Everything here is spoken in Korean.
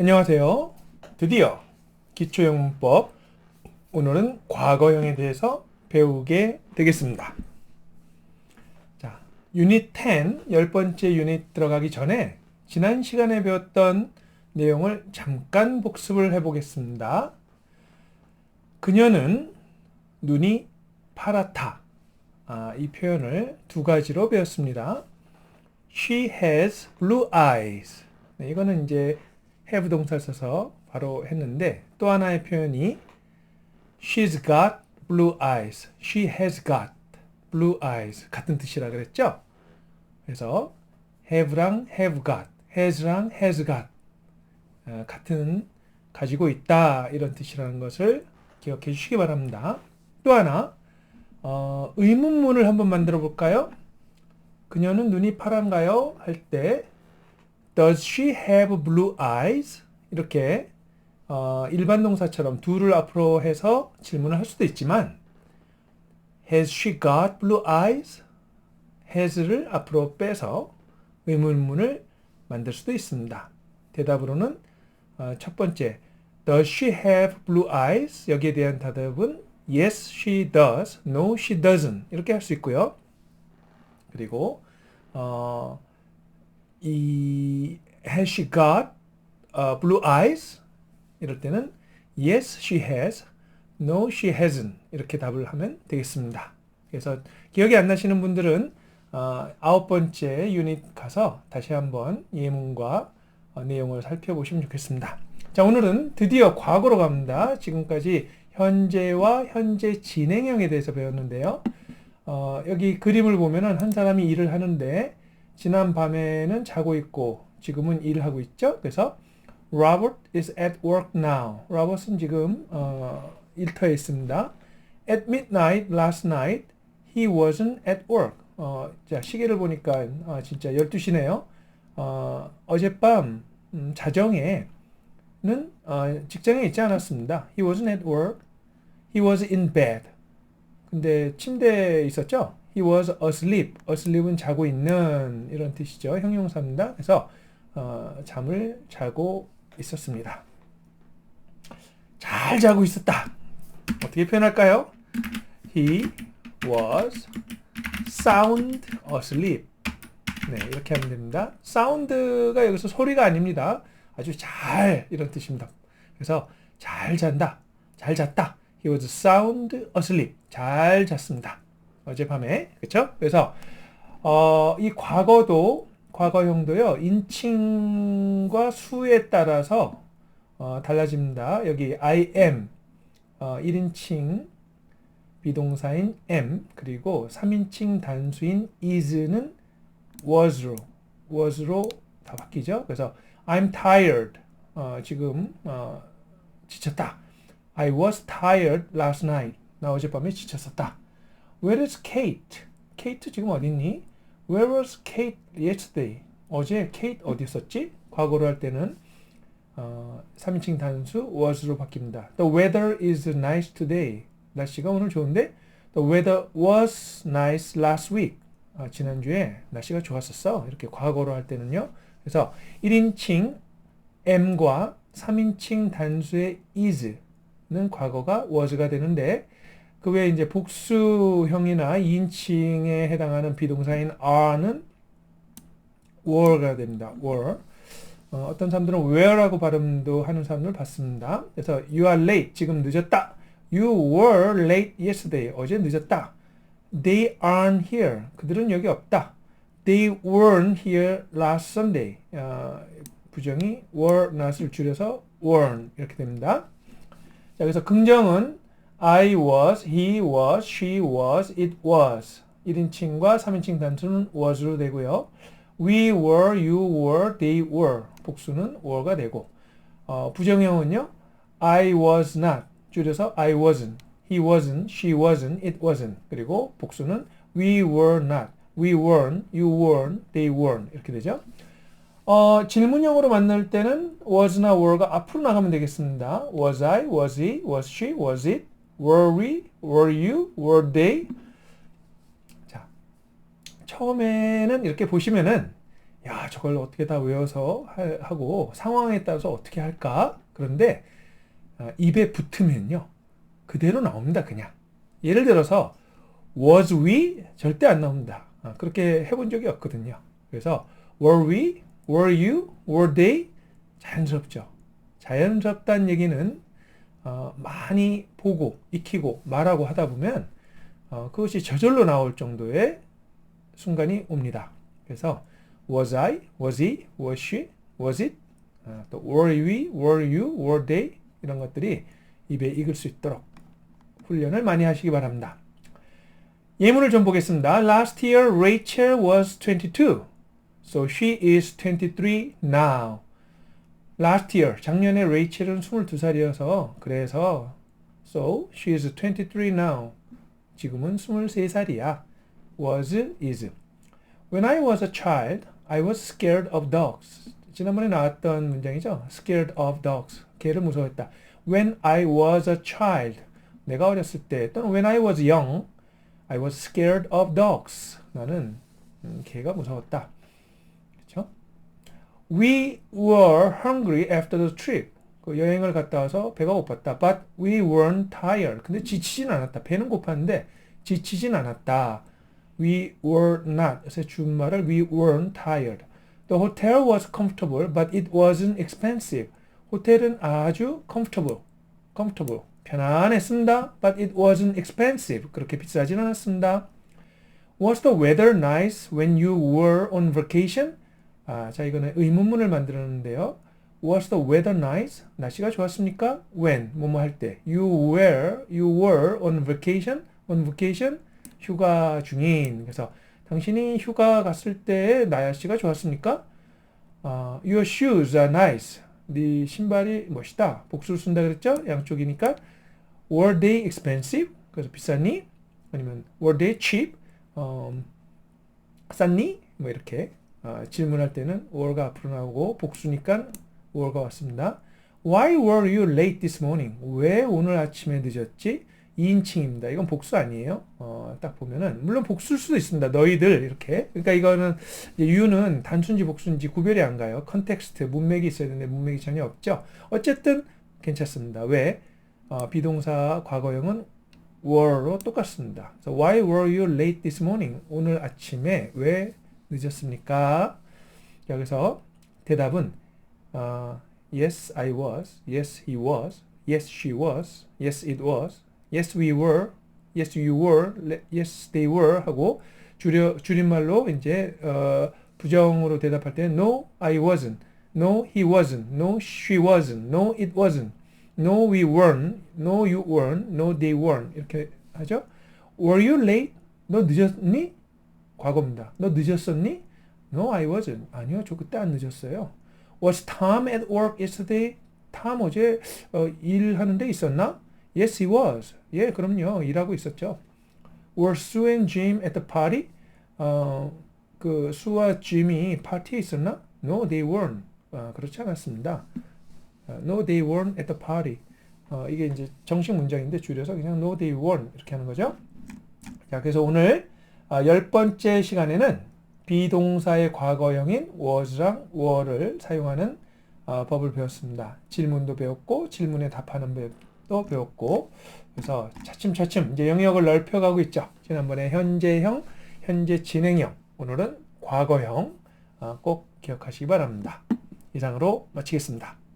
안녕하세요. 드디어 기초영문법 오늘은 과거형에 대해서 배우게 되겠습니다. 자, 유닛 10, 열 번째 유닛 들어가기 전에 지난 시간에 배웠던 내용을 잠깐 복습을 해보겠습니다. 그녀는 눈이 파랗다. 아, 이 표현을 두 가지로 배웠습니다. She has blue eyes. 네, 이거는 이제 have 동사 써서 바로 했는데 또 하나의 표현이 She's got blue eyes. She has got blue eyes. 같은 뜻이라 그랬죠? 그래서 have랑 have got, has랑 has got 어, 같은 가지고 있다 이런 뜻이라는 것을 기억해 주시기 바랍니다. 또 하나 어, 의문문을 한번 만들어 볼까요? 그녀는 눈이 파란가요? 할 때 Does she have blue eyes? 이렇게 어, 일반 동사처럼 do를 앞으로 해서 질문을 할 수도 있지만 Has she got blue eyes? has를 앞으로 빼서 의문문을 만들 수도 있습니다. 대답으로는 어, 첫 번째 Does she have blue eyes? 여기에 대한 대답은 Yes, she does. No, she doesn't. 이렇게 할 수 있고요. 그리고 어, 이 Has she got uh, blue eyes? 이럴 때는 Yes, she has. No, she hasn't. 이렇게 답을 하면 되겠습니다. 그래서 기억이 안 나시는 분들은 어, 아홉 번째 유닛 가서 다시 한번 예문과 어, 내용을 살펴보시면 좋겠습니다. 자, 오늘은 드디어 과거로 갑니다. 지금까지 현재와 현재 진행형에 대해서 배웠는데요. 어, 여기 그림을 보면은 한 사람이 일을 하는데 지난 밤에는 자고 있고 지금은 일을 하고 있죠. 그래서 Robert is at work now. 로버트는 지금 어, 일터에 있습니다. At midnight last night, he wasn't at work. 어, 자, 시계를 보니까 어, 진짜 12시네요. 어, 어젯밤 음, 자정에는 어, 직장에 있지 않았습니다. He wasn't at work. He was in bed. 근데 침대에 있었죠? He was asleep. asleep은 자고 있는 이런 뜻이죠. 형용사입니다. 그래서 어, 잠을 자고 있었습니다. 잘 자고 있었다. 어떻게 표현할까요? He was sound asleep. 네, 이렇게 하면 됩니다. 사운드가 여기서 소리가 아닙니다. 아주 잘 이런 뜻입니다. 그래서 잘 잔다. 잘 잤다. He was sound asleep. 잘 잤습니다. 어젯밤에. 그렇죠? 그래서 어, 이 과거도 과거형도요. 인칭과 수에 따라서 어, 달라집니다. 여기 I am 어, 1인칭 비동사인 am 그리고 3인칭 단수인 is는 was로 was로 다 바뀌죠. 그래서 I'm tired 어, 지금 어, 지쳤다. I was tired last night. 나 어젯밤에 지쳤었다. Where is Kate? Kate 지금 어딨니? Where was Kate yesterday? 어제 Kate 어디 있었지? 과거로 할 때는 어, 3인칭 단수 was로 바뀝니다. The weather is nice today. 날씨가 오늘 좋은데 The weather was nice last week. 아, 지난주에 날씨가 좋았었어. 이렇게 과거로 할 때는요. 그래서 1인칭 am과 3인칭 단수의 is는 과거가 was가 되는데 그 외에 이제 복수형이나 2인칭에 해당하는 비동사인 are는 were가 됩니다. were. 어, 떤 사람들은 where라고 발음도 하는 사람을 봤습니다. 그래서 you are late. 지금 늦었다. You were late yesterday. 어제 늦었다. They aren't here. 그들은 여기 없다. They weren't here last Sunday. 어, 부정이 were not을 줄여서 weren't 이렇게 됩니다. 자, 그래서 긍정은 I was, he was, she was, it was. 1인칭과 3인칭 단수는 was로 되고요. We were, you were, they were. 복수는 were가 되고 어, 부정형은요. I was not 줄여서 I wasn't, he wasn't, she wasn't, it wasn't. 그리고 복수는 we were not, we weren't, you weren't, they weren't 이렇게 되죠. 어, 질문형으로 만날 때는 was나 were가 앞으로 나가면 되겠습니다. Was I, was he, was she, was it, were we, were you, were they. 자, 처음에는 이렇게 보시면은 야, 저걸 어떻게 다 외워서 하- 하고 상황에 따라서 어떻게 할까? 그런데 아, 입에 붙으면요. 그대로 나옵니다, 그냥. 예를 들어서 was we 절대 안 나옵니다. 아, 그렇게 해본 적이 없거든요. 그래서 were we, were you, were they 자연스럽죠. 자연스럽다는 얘기는 어, 많이 보고 익히고 말하고 하다 보면 어, 그것이 저절로 나올 정도의 순간이 옵니다. 그래서 was I, was he, was she, was it, 어, 또 were we, were you, were they 이런 것들이 입에 익을 수 있도록 훈련을 많이 하시기 바랍니다. 예문을 좀 보겠습니다. Last year Rachel was 22, so she is 23 now. Last year 작년에 레이첼은 22살이어서 그래서 so she is 23 now. 지금은 23살이야. was is. When I was a child, I was scared of dogs. 지난번에 나왔던 문장이죠. scared of dogs. 개를 무서워했다. When I was a child. 내가 어렸을 때 또는 when I was young, I was scared of dogs. 나는 음, 개가 무서웠다. 그렇죠? We were hungry after the trip. 그 여행을 갔다 와서 배가 고팠다. But we weren't tired. 근데 지치진 않았다. 배는 고팠는데 지치진 않았다. We were not. 그래서 준말을 we weren't tired. The hotel was comfortable, but it wasn't expensive. 호텔은 아주 comfortable, comfortable, 편안했습니다. But it wasn't expensive. 그렇게 비싸진 않았습니다. Was the weather nice when you were on vacation? 아, 자 이거는 의문문을 만들었는데요. Was the weather nice? 날씨가 좋았습니까? When 뭐뭐 할 때. You were you were on vacation. on vacation 휴가 중인. 그래서 당신이 휴가 갔을 때 날씨가 좋았습니까? 아, your shoes are nice. 네 신발이 멋있다. 복수를 쓴다 그랬죠? 양쪽이니까 were they expensive? 그래서 비쌌니? 아니면 were they cheap? 어, 쌌니? 뭐 이렇게 어, 질문할 때는 were가 앞으로 나오고 복수니까 were가 왔습니다. Why were you late this morning? 왜 오늘 아침에 늦었지? 2인칭입니다. 이건 복수 아니에요. 어, 딱 보면은 물론 복수일 수도 있습니다. 너희들 이렇게. 그러니까 이거는 you는 단순지 복수인지 구별이 안 가요. 컨텍스트 문맥이 있어야 되는데 문맥이 전혀 없죠. 어쨌든 괜찮습니다. 왜? 어, 비동사 과거형은 were로 똑같습니다. 그래서 why were you late this morning? 오늘 아침에 왜 늦었습니까? 여기서 대답은 어, yes I was, yes he was, yes she was, yes it was, yes we were, yes you were, le- yes they were 하고 줄여 줄임말로 이제 어, 부정으로 대답할 때는 no I wasn't, no he wasn't, no she wasn't, no it wasn't, no we weren't, no you weren't, no they weren't 이렇게 하죠. Were you late? 너 늦었니? 과거입니다. 너 늦었었니? No, I wasn't. 아니요, 저 그때 안 늦었어요. Was Tom at work yesterday? 탐 어제 어, 일하는 데 있었나? Yes, he was. 예, 그럼요. 일하고 있었죠. Were Sue and Jim at the party? 어, 그 수와 짐이 파티에 있었나? No, they weren't. 아, 그렇지 않았습니다. 아, no, they weren't at the party. 어, 이게 이제 정식 문장인데 줄여서 그냥 no, they weren't 이렇게 하는 거죠. 자, 그래서 오늘 아, 열 번째 시간에는 비동사의 과거형인 was랑 were를 사용하는 아, 법을 배웠습니다. 질문도 배웠고 질문에 답하는 법도 배웠고 그래서 차츰차츰 이제 영역을 넓혀가고 있죠. 지난번에 현재형, 현재 진행형, 오늘은 과거형 아, 꼭 기억하시기 바랍니다. 이상으로 마치겠습니다.